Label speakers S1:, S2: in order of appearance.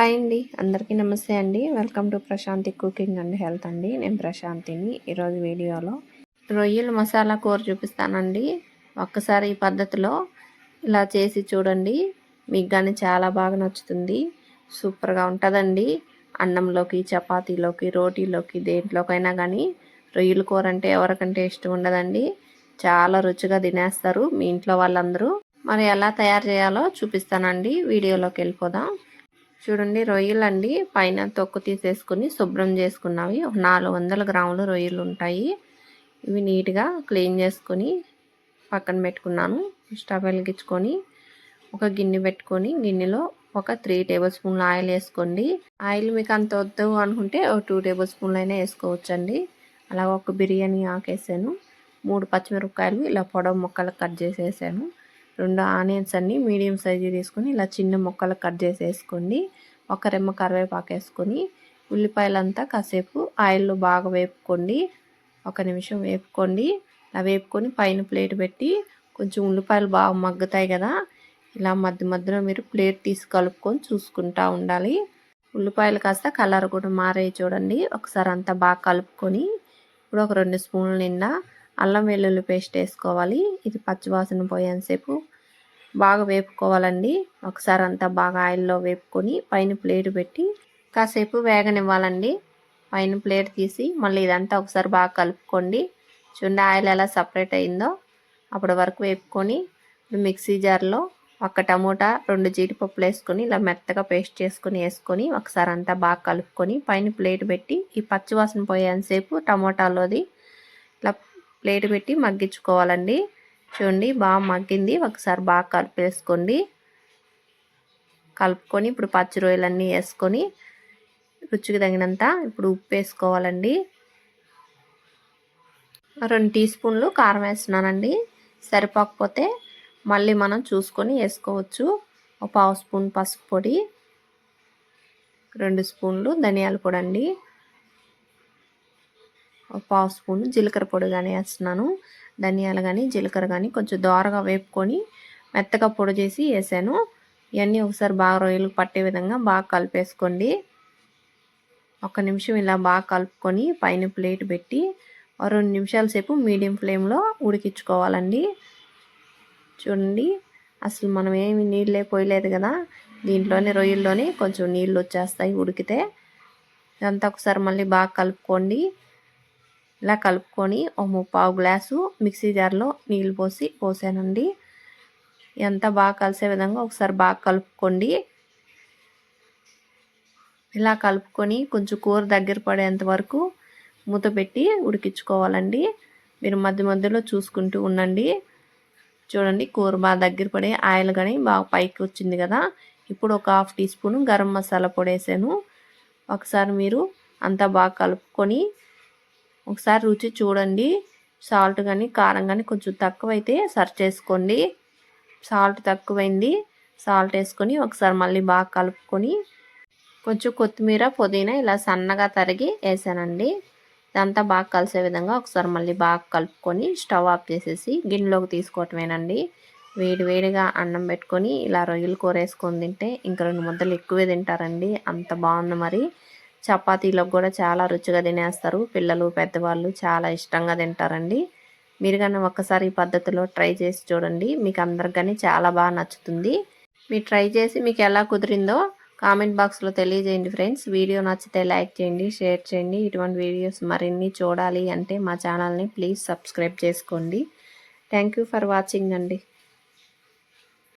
S1: Hi అండి. అందరికీ నమస్తే అండి. Welcome to Prashanthi cooking and health అండి. నేను ప్రశాంతిని. ఈరోజు వీడియోలో రొయ్యలు మసాలా కూర చూపిస్తానండి. ఒక్కసారి ఈ పద్ధతిలో ఇలా చేసి చూడండి. మీకు కానీ చాలా బాగా నచ్చుతుంది. సూపర్గా ఉంటుందండి. అన్నంలోకి చపాతీలోకి రోటీలోకి దేంట్లోకైనా కానీ రొయ్యల కూర అంటే ఎవరికంటే ఇష్టం ఉండదండి. చాలా రుచిగా తినేస్తారు మీ ఇంట్లో వాళ్ళందరూ. మరి ఎలా తయారు చేయాలో చూపిస్తానండి. వీడియోలోకి వెళ్ళిపోదాం. చూడండి రొయ్యలు అండి పైన తొక్కు తీసేసుకుని శుభ్రం చేసుకున్నవి. ఒక నాలుగు వందల గ్రాములు రొయ్యలు ఉంటాయి. ఇవి నీట్గా క్లీన్ చేసుకొని పక్కన పెట్టుకున్నాను. స్టవ్ వెలిగించుకొని ఒక గిన్నె పెట్టుకొని గిన్నెలో ఒక త్రీ టేబుల్ స్పూన్లు ఆయిల్ వేసుకోండి. ఆయిల్ మీకు అంత వద్దు అనుకుంటే ఒక టూ టేబుల్ స్పూన్లు అయినా వేసుకోవచ్చండి. అలాగ ఒక బిర్యానీ ఆకేసాను. మూడు పచ్చిమిరపకాయలు ఇలా పొడవు ముక్కలు కట్ చేసేసాను. రెండు ఆనియన్స్ అన్ని మీడియం సైజు తీసుకొని ఇలా చిన్న ముక్కలు కట్ చేసి వేసుకోండి ఒక రెమ్మ కరివేపాకు వేసుకొని ఉల్లిపాయలంతా కాసేపు ఆయిల్లో బాగా వేపుకోండి. ఒక నిమిషం వేపుకోండి. ఇలా వేపుకొని పైన ప్లేట్ పెట్టి కొంచెం ఉల్లిపాయలు బాగా మగ్గుతాయి కదా ఇలా మధ్య మధ్యలో మీరు ప్లేట్ తీసి కలుపుకొని చూసుకుంటా ఉండాలి. ఉల్లిపాయలు కాస్త కలర్ కూడా మారే చూడండి. ఒకసారి అంతా బాగా కలుపుకొని ఇప్పుడు ఒక రెండు స్పూన్ల నిండా అల్లం వెల్లుల్లి పేస్ట్ వేసుకోవాలి. ఇది పచ్చివాసన పోయేంతసేపు బాగా వేపుకోవాలండి. ఒకసారి అంతా బాగా ఆయిల్లో వేపుకొని పైన ప్లేట్ పెట్టి కాసేపు వేగనివ్వాలండి. పైన ప్లేట్ తీసి మళ్ళీ ఇదంతా ఒకసారి బాగా కలుపుకోండి. చూడండి ఆయిల్ ఎలా సపరేట్ అయిందో. అప్పటి వరకు వేపుకొని మిక్సీ జార్లో ఒక టమోటా రెండు జీడిపప్పులు వేసుకొని ఇలా మెత్తగా పేస్ట్ చేసుకొని వేసుకొని ఒకసారి అంతా బాగా కలుపుకొని పైన ప్లేట్ పెట్టి ఈ పచ్చివాసన పోయేంతసేపు టమోటాలోది ఇలా ప్లేట్ పెట్టి మగ్గించుకోవాలండి. చూడండి బాగా మగ్గింది. ఒకసారి బాగా కలిపేసుకోండి. కలుపుకొని ఇప్పుడు పచ్చి రొయ్యలన్నీ వేసుకొని రుచికి తగినంత ఇప్పుడు ఉప్పు వేసుకోవాలండి. రెండు టీ స్పూన్లు కారం వేస్తున్నానండి. సరిపోకపోతే మళ్ళీ మనం చూసుకొని వేసుకోవచ్చు. ఒక పావు స్పూన్ పసుపు పొడి రెండు స్పూన్లు ధనియాల పొడి అండి. ఒక పావు స్పూన్ జీలకర్ర పొడి కానీ వేస్తున్నాను. ధనియాలు కానీ జీలకర్ర కానీ కొంచెం దోరగా వేపుకొని మెత్తగా పొడి చేసి వేసాను. ఇవన్నీ ఒకసారి బాగా రొయ్యలు పట్టే విధంగా బాగా కలిపేసుకోండి. ఒక నిమిషం ఇలా బాగా కలుపుకొని పైన ప్లేట్ పెట్టి రెండు నిమిషాల సేపు మీడియం ఫ్లేమ్లో ఉడికించుకోవాలండి. చూడండి అసలు మనం ఏమి నీళ్ళే పోయలేదు కదా. దీంట్లోనే రొయ్యల్లోనే కొంచెం నీళ్ళు వచ్చేస్తాయి ఉడికితే. ఇదంతా ఒకసారి మళ్ళీ బాగా కలుపుకోండి. ఇలా కలుపుకొని ఒక ముప్పావు గ్లాసు మిక్సీ జార్లో నీళ్ళు పోసి పోసానండి. ఎంత బాగా కలిసే విధంగా ఒకసారి బాగా కలుపుకోండి. ఇలా కలుపుకొని కొంచెం కూర దగ్గర పడేంత వరకు మూత పెట్టి ఉడికించుకోవాలండి. మీరు మధ్య మధ్యలో చూసుకుంటూ ఉండండి. చూడండి కూర బాగా దగ్గర పడే ఆయిల్ కానీ బాగా పైకి వచ్చింది కదా. ఇప్పుడు ఒక half tea spoon garam masala పొడి వేసాను. ఒకసారి మీరు అంతా బాగా కలుపుకొని ఒకసారి రుచి చూడండి. సాల్ట్ కానీ కారం కానీ కొంచెం తక్కువైతే సర్చ్ చేసుకోండి. సాల్ట్ తక్కువైంది. సాల్ట్ వేసుకొని ఒకసారి మళ్ళీ బాగా కలుపుకొని కొంచెం కొత్తిమీర పుదీనా ఇలా సన్నగా తరిగి వేసానండి. ఇదంతా బాగా కలిసే విధంగా ఒకసారి మళ్ళీ బాగా కలుపుకొని స్టవ్ ఆఫ్ చేసేసి గిన్నెలోకి తీసుకోవటమేనండి. వేడి వేడిగా అన్నం పెట్టుకొని ఇలా రొయ్యలు కూర వేసుకొని తింటే ఇంకా రెండు ముద్దలు ఎక్కువే తింటారండి. అంత బాగుంది మరి. చపాతీలకు కూడా చాలా రుచిగా తినేస్తారు. పిల్లలు పెద్దవాళ్ళు చాలా ఇష్టంగా తింటారండి. మీరు కానీ ఒక్కసారి ఈ పద్ధతిలో ట్రై చేసి చూడండి. మీకు అందరికి కానీ చాలా బాగా నచ్చుతుంది. మీరు ట్రై చేసి మీకు ఎలా కుదిరిందో కామెంట్ బాక్స్లో తెలియజేయండి ఫ్రెండ్స్. వీడియో నచ్చితే లైక్ చేయండి షేర్ చేయండి. ఇటువంటి వీడియోస్ మరిన్ని చూడాలి అంటే మా ఛానల్ని ప్లీజ్ సబ్స్క్రైబ్ చేసుకోండి. థ్యాంక్ ఫర్ వాచింగ్ అండి.